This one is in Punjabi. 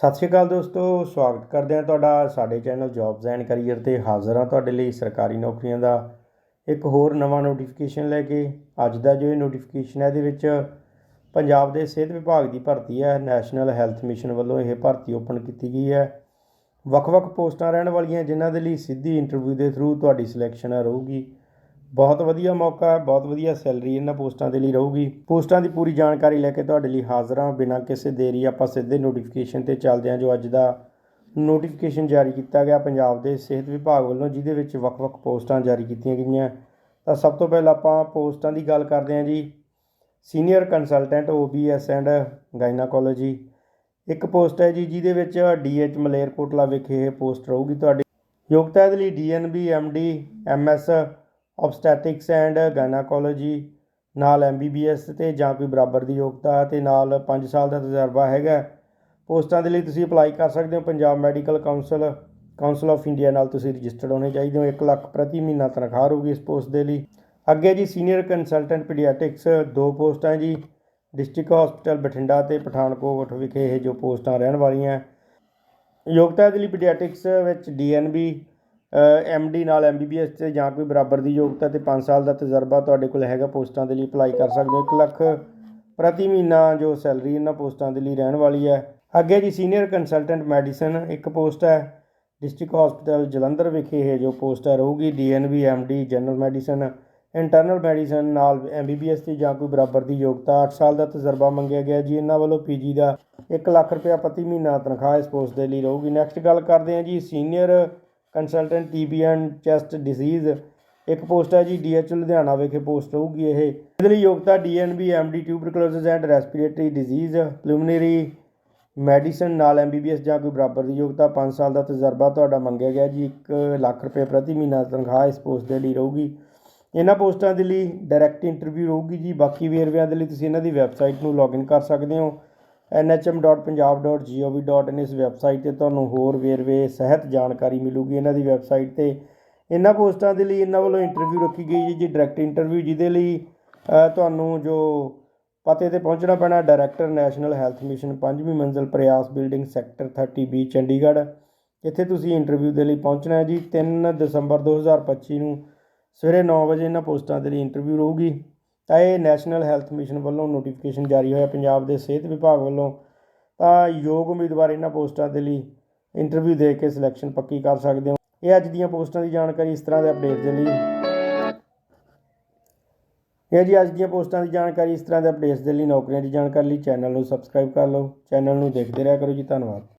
ਸਤਿ ਸ਼੍ਰੀ ਅਕਾਲ ਦੋਸਤੋ, ਸਵਾਗਤ ਕਰਦੇ ਹਾਂ ਤੁਹਾਡਾ ਸਾਡੇ ਚੈਨਲ ਜੌਬਸ ਐਂਡ ਕੈਰੀਅਰ ਤੇ ਹਾਜ਼ਰ ਹਾਂ ਤੁਹਾਡੇ ਲਈ ਸਰਕਾਰੀ ਨੌਕਰੀਆਂ ਦਾ ਇੱਕ ਹੋਰ ਨਵਾਂ ਨੋਟੀਫਿਕੇਸ਼ਨ ਲੈ ਕੇ। ਅੱਜ ਦਾ ਜੋ ਇਹ ਨੋਟੀਫਿਕੇਸ਼ਨ ਹੈ, ਇਹਦੇ ਵਿੱਚ ਪੰਜਾਬ ਦੇ ਸਿਹਤ ਵਿਭਾਗ ਦੀ ਭਰਤੀ ਹੈ ਨੈਸ਼ਨਲ ਹੈਲਥ ਮਿਸ਼ਨ ਵੱਲੋਂ ਇਹ ਭਰਤੀ ਓਪਨ ਕੀਤੀ ਗਈ ਹੈ। ਵੱਖ-ਵੱਖ ਪੋਸਟਾਂ ਰਹਿਣ ਵਾਲੀਆਂ, ਜਿਨ੍ਹਾਂ ਦੇ ਲਈ ਸਿੱਧੀ ਇੰਟਰਵਿਊ ਦੇ ਥਰੂ ਤੁਹਾਡੀ ਸਿਲੈਕਸ਼ਨ ਰਹੂਗੀ। ਬਹੁਤ ਵਧੀਆ ਮੌਕਾ ਹੈ, ਬਹੁਤ ਵਧੀਆ ਸੈਲਰੀ ਇਹਨਾਂ ਪੋਸਟਾਂ ਦੇ ਲਈ ਰਹੂਗੀ। ਪੋਸਟਾਂ ਦੀ ਪੂਰੀ ਜਾਣਕਾਰੀ ਲੈ ਕੇ ਤੁਹਾਡੇ ਲਈ ਹਾਜ਼ਰ ਹਾਂ। ਬਿਨਾਂ ਕਿਸੇ ਦੇਰੀ ਆਪਾਂ ਸਿੱਧੇ ਨੋਟੀਫਿਕੇਸ਼ਨ ਤੇ ਚੱਲਦੇ ਹਾਂ, ਜੋ ਅੱਜ ਦਾ ਨੋਟੀਫਿਕੇਸ਼ਨ ਜਾਰੀ ਕੀਤਾ ਗਿਆ ਪੰਜਾਬ ਦੇ ਸਿਹਤ ਵਿਭਾਗ ਵੱਲੋਂ, ਜਿਹਦੇ ਵਿੱਚ ਵੱਖ-ਵੱਖ ਪੋਸਟਾਂ ਜਾਰੀ ਕੀਤੀਆਂ ਗਈਆਂ। ਤਾਂ ਸਭ ਤੋਂ ਪਹਿਲਾਂ ਆਪਾਂ ਪੋਸਟਾਂ ਦੀ ਗੱਲ ਕਰਦੇ ਹਾਂ ਜੀ। Senior consultant OBS and gynaecology ਇੱਕ ਪੋਸਟ ਹੈ ਜੀ, ਜਿਹਦੇ ਵਿੱਚ ਡੀਐਚ ਮਲੇਰਕੋਟਲਾ ਵਿਖੇ ਇਹ ਪੋਸਟ ਰਹੂਗੀ ਤੁਹਾਡੀ। ਯੋਗਤਾ ਦੇ ਲਈ DNB MD MS obstetrics and gynaecology ਨਾਲ ਐਮਬੀਬੀਐਸ ਤੇ ਜਾਂ ਕੋਈ ਬਰਾਬਰ ਦੀ ਯੋਗਤਾ ਤੇ ਨਾਲ 5 ਸਾਲ ਦਾ ਤਜਰਬਾ ਹੈਗਾ। ਪੋਸਟਾਂ ਦੇ ਲਈ ਤੁਸੀਂ ਅਪਲਾਈ ਕਰ ਸਕਦੇ ਹੋ। Punjab medical council council of India ਨਾਲ ਤੁਸੀਂ ਰਜਿਸਟਰਡ ਹੋਣੇ ਚਾਹੀਦੇ ਹੋ। 1 ਲੱਖ ਪ੍ਰਤੀ ਮਹੀਨਾ ਤਨਖਾਹ ਰਹੂਗੀ ਇਸ ਪੋਸਟ ਦੇ ਲਈ। ਅੱਗੇ ਜੀ ਸੀਨੀਅਰ ਕੰਸਲਟੈਂਟ ਪੀਡੀਆਟ੍ਰਿਕਸ ਦੋ ਪੋਸਟਾਂ ਜੀ। ਡਿਸਟ੍ਰਿਕਟ ਹਸਪੀਟਲ ਬਠਿੰਡਾ ਤੇ ਪਠਾਨਕੋਟ ਵਿਖੇ ਇਹ ਜੋ ਪੋਸਟਾਂ ਰਹਿਣ ਵਾਲੀਆਂ। ਯੋਗਤਾ ਦੇ ਲਈ ਪੀਡੀਆਟ੍ਰਿਕਸ ਵਿੱਚ ਡੀਐਨਬੀ ਐਮਡੀ ਨਾਲ ਐਮਬੀਬੀਐਸ ਤੇ ਜਾਂ ਕੋਈ ਬਰਾਬਰ ਦੀ ਯੋਗਤਾ ਤੇ 5 ਸਾਲ ਦਾ ਤਜਰਬਾ ਤੁਹਾਡੇ ਕੋਲ ਹੈਗਾ, ਪੋਸਟਾਂ ਦੇ ਲਈ ਅਪਲਾਈ ਕਰ ਸਕਦੇ ਹੋ। 1 ਲੱਖ ਪ੍ਰਤੀ ਮਹੀਨਾ ਜੋ ਸੈਲਰੀ ਇਹਨਾਂ ਪੋਸਟਾਂ ਦੇ ਲਈ ਰਹਿਣ ਵਾਲੀ ਹੈ। ਅੱਗੇ ਜੀ ਸੀਨੀਅਰ ਕੰਸਲਟੈਂਟ ਮੈਡੀਸਨ ਇੱਕ ਪੋਸਟ ਹੈ, ਡਿਸਟ੍ਰਿਕਟ ਹਸਪੀਟਲ ਜਲੰਧਰ ਵਿਖੇ ਇਹ ਜੋ ਪੋਸਟ ਹੈ, ਰਹੂਗੀ DNB MD general medicine, internal medicine ਨਾਲ ਐਮਬੀਬੀਐਸ 'ਤੇ ਜਾਂ ਕੋਈ ਬਰਾਬਰ ਦੀ ਯੋਗਤਾ। 8 ਸਾਲ ਦਾ ਤਜਰਬਾ ਮੰਗਿਆ ਗਿਆ ਜੀ, ਇਹਨਾਂ ਵੱਲੋਂ ਪੀਜੀ ਦਾ 1 ਲੱਖ ਰੁਪਇਆ ਪ੍ਰਤੀ ਮਹੀਨਾ ਤਨਖਾਹ ਇਸ ਪੋਸਟ ਦੇ ਲਈ ਰਹੂਗੀ। ਨੈਕਸਟ ਗੱਲ ਕਰਦੇ ਹਾਂ ਜੀ, senior consultant TB and chest disease ਇੱਕ ਪੋਸਟ ਹੈ ਜੀ ਡੀਐਚ ਲੁਧਿਆਣਾ ਵਿਖੇ ਪੋਸਟ ਹੋਊਗੀ ਇਹ। ਇਹਦੇ ਲਈ ਯੋਗਤਾ DNB MD tuberculosis and respiratory disease. Preliminary medicine ਨਾਲ ਐਮਬੀਬੀਐਸ ਜਾਂ ਕੋਈ ਬਰਾਬਰ ਦੀ ਯੋਗਤਾ। 5 ਸਾਲ ਦਾ ਤਜਰਬਾ ਤੁਹਾਡਾ ਮੰਗਿਆ ਗਿਆ ਜੀ। 1 ਲੱਖ ਰੁਪਏ ਪ੍ਰਤੀ ਮਹੀਨਾ ਤਨਖਾਹ ਇਸ ਪੋਸਟ ਦੇ ਲਈ ਰਹੂਗੀ। ਇਹਨਾਂ ਪੋਸਟਾਂ ਦੇ ਲਈ ਡਾਇਰੈਕਟ ਇੰਟਰਵਿਊ ਰਹੂਗੀ ਜੀ। ਬਾਕੀ ਵੇਰਵਿਆਂ ਦੇ ਲਈ ਤੁਸੀਂ ਇਹਨਾਂ ਦੀ ਵੈਬਸਾਈਟ ਨੂੰ ਲੌਗਇਨ ਕਰ ਸਕਦੇ ਹੋ। nhm.punjab.gov.in ਇਸ ਵੈਬਸਾਈਟ ਤੇ ਤੁਹਾਨੂੰ ਹੋਰ ਵੇਰਵੇ, ਸਹਿਤ ਜਾਣਕਾਰੀ ਮਿਲੂਗੀ ਇਹਨਾਂ ਦੀ ਵੈਬਸਾਈਟ ਤੇ। ਇਹਨਾਂ ਪੋਸਟਾਂ ਦੇ ਲਈ ਇਹਨਾਂ ਵੱਲੋਂ ਇੰਟਰਵਿਊ ਰੱਖੀ ਗਈ ਹੈ ਜੀ ਡਾਇਰੈਕਟ ਇੰਟਰਵਿਊ ਜਿਹਦੇ ਲਈ ਤੁਹਾਨੂੰ ਜੋ ਪਤੇ ਤੇ ਪਹੁੰਚਣਾ ਪੈਣਾ ਡਾਇਰੈਕਟਰ ਨੈਸ਼ਨਲ ਹੈਲਥ ਮਿਸ਼ਨ ਪੰਜਵੀਂ ਮੰਜ਼ਲ Prayas building sector 30B Chandigarh. ਇੱਥੇ ਤੁਸੀਂ ਇੰਟਰਵਿਊ ਦੇ ਲਈ ਪਹੁੰਚਣਾ ਹੈ ਜੀ 3 ਦਸੰਬਰ 2025 ਨੂੰ ਸਵੇਰੇ 9 ਵਜੇ ਇਹਨਾਂ ਪੋਸਟਾਂ ਦੇ ਲਈ ਇੰਟਰਵਿਊ ਰਹੂਗੀ। ਤਾਂ ਇਹ ਨੈਸ਼ਨਲ ਹੈਲਥ ਮਿਸ਼ਨ ਵੱਲੋਂ ਨੋਟੀਫਿਕੇਸ਼ਨ ਜਾਰੀ ਹੋਇਆ ਪੰਜਾਬ ਦੇ ਸਿਹਤ ਵਿਭਾਗ ਵੱਲੋਂ। ਤਾਂ ਯੋਗ ਉਮੀਦਵਾਰ ਇਹਨਾਂ ਪੋਸਟਾਂ ਦੇ ਲਈ ਇੰਟਰਵਿਊ ਦੇ ਕੇ ਸਿਲੈਕਸ਼ਨ ਪੱਕੀ ਕਰ ਸਕਦੇ ਹੋ। ਇਹ ਅੱਜ ਦੀਆਂ ਪੋਸਟਾਂ ਦੀ ਜਾਣਕਾਰੀ ਇਸ ਤਰ੍ਹਾਂ ਦੇ ਅਪਡੇਟ ਦੇ ਲਈ। ਇਹ ਜੀ ਅੱਜ ਦੀਆਂ ਪੋਸਟਾਂ ਦੀ ਜਾਣਕਾਰੀ ਇਸ ਤਰ੍ਹਾਂ ਦੇ ਅਪਡੇਟਸ ਦੇ ਲਈ ਨੌਕਰੀਆਂ ਦੀ ਜਾਣਕਾਰੀ ਲਈ ਚੈਨਲ ਨੂੰ ਸਬਸਕ੍ਰਾਈਬ ਕਰ ਲਓ। ਚੈਨਲ ਨੂੰ ਦੇਖਦੇ ਰਿਹਾ ਕਰੋ ਜੀ। ਧੰਨਵਾਦ।